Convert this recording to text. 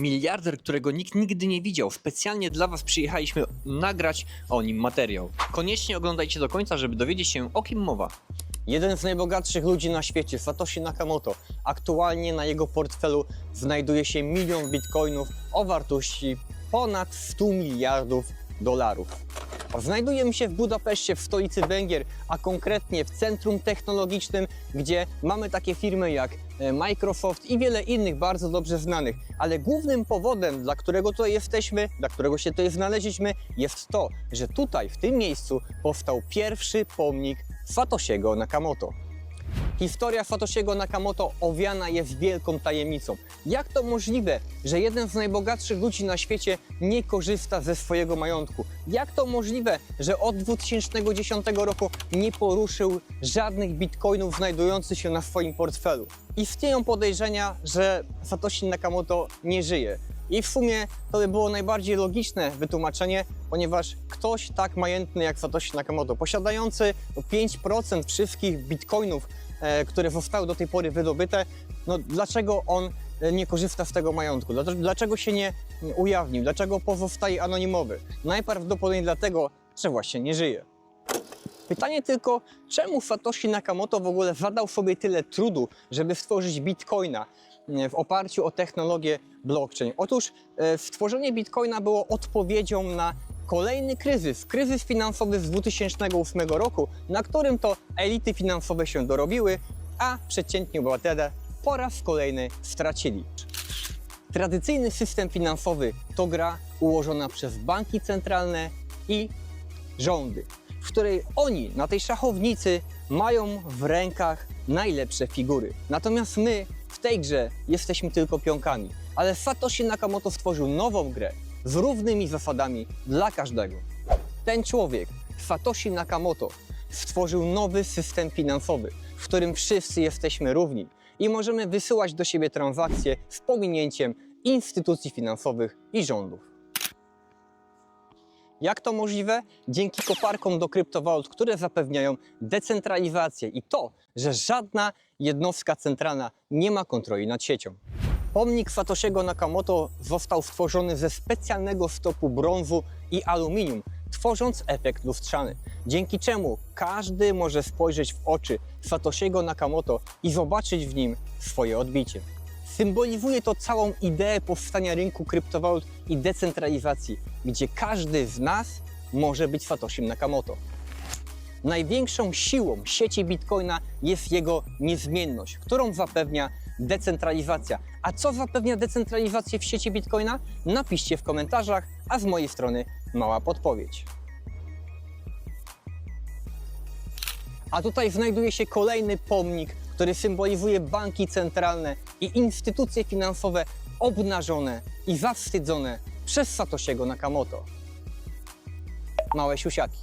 Miliarder, którego nikt nigdy nie widział. Specjalnie dla Was przyjechaliśmy nagrać o nim materiał. Koniecznie oglądajcie do końca, żeby dowiedzieć się o kim mowa. Jeden z najbogatszych ludzi na świecie, Satoshi Nakamoto, aktualnie na jego portfelu znajduje się milion bitcoinów o wartości ponad 100 miliardów dolarów. Znajdujemy się w Budapeszcie, w stolicy Węgier, a konkretnie w centrum technologicznym, gdzie mamy takie firmy jak e, Microsoft i wiele innych bardzo dobrze znanych. Ale głównym powodem, dla którego tutaj jesteśmy, dla którego się tutaj znaleźliśmy, jest to, że tutaj, w tym miejscu, powstał pierwszy pomnik Satoshiego Nakamoto. Historia Satoshiego Nakamoto owiana jest wielką tajemnicą. Jak to możliwe, że jeden z najbogatszych ludzi na świecie nie korzysta ze swojego majątku? Jak to możliwe, że od 2010 roku nie poruszył żadnych bitcoinów znajdujących się na swoim portfelu? Istnieją podejrzenia, że Satoshi Nakamoto nie żyje. I w sumie to by było najbardziej logiczne wytłumaczenie, ponieważ ktoś tak majętny jak Satoshi Nakamoto, posiadający 5% wszystkich bitcoinów, które zostały do tej pory wydobyte, no dlaczego on e, nie korzysta z tego majątku? Dlaczego, się nie ujawnił? Dlaczego pozostaje anonimowy? Najprawdopodobniej dlatego, że właśnie nie żyje. Pytanie tylko, czemu Satoshi Nakamoto w ogóle zadał sobie tyle trudu, żeby stworzyć bitcoina e, w oparciu o technologię blockchain? Otóż e, stworzenie bitcoina było odpowiedzią na kolejny kryzys, kryzys finansowy z 2008 roku, na którym to elity finansowe się dorobiły, a przeciętni obywatele po raz kolejny stracili. Tradycyjny system finansowy to gra ułożona przez banki centralne i rządy, w której oni na tej szachownicy mają w rękach najlepsze figury. Natomiast my w tej grze jesteśmy tylko pionkami. Ale Satoshi Nakamoto stworzył nową grę z równymi zasadami dla każdego. Ten człowiek, Satoshi Nakamoto, stworzył nowy system finansowy, w którym wszyscy jesteśmy równi i możemy wysyłać do siebie transakcje z pominięciem instytucji finansowych i rządów. Jak to możliwe? Dzięki koparkom do kryptowalut, które zapewniają decentralizację i to, że żadna jednostka centralna nie ma kontroli nad siecią. Pomnik Satoshiego Nakamoto został stworzony ze specjalnego stopu brązu i aluminium, tworząc efekt lustrzany, dzięki czemu każdy może spojrzeć w oczy Satoshiego Nakamoto i zobaczyć w nim swoje odbicie. Symbolizuje to całą ideę powstania rynku kryptowalut i decentralizacji, gdzie każdy z nas może być Satoshim Nakamoto. Największą siłą sieci Bitcoina jest jego niezmienność, którą zapewnia decentralizacja. A co zapewnia decentralizację w sieci Bitcoina? Napiszcie w komentarzach, a z mojej strony mała podpowiedź. A tutaj znajduje się kolejny pomnik, który symbolizuje banki centralne i instytucje finansowe obnażone i zawstydzone przez Satoshiego Nakamoto. Małe siusiaki.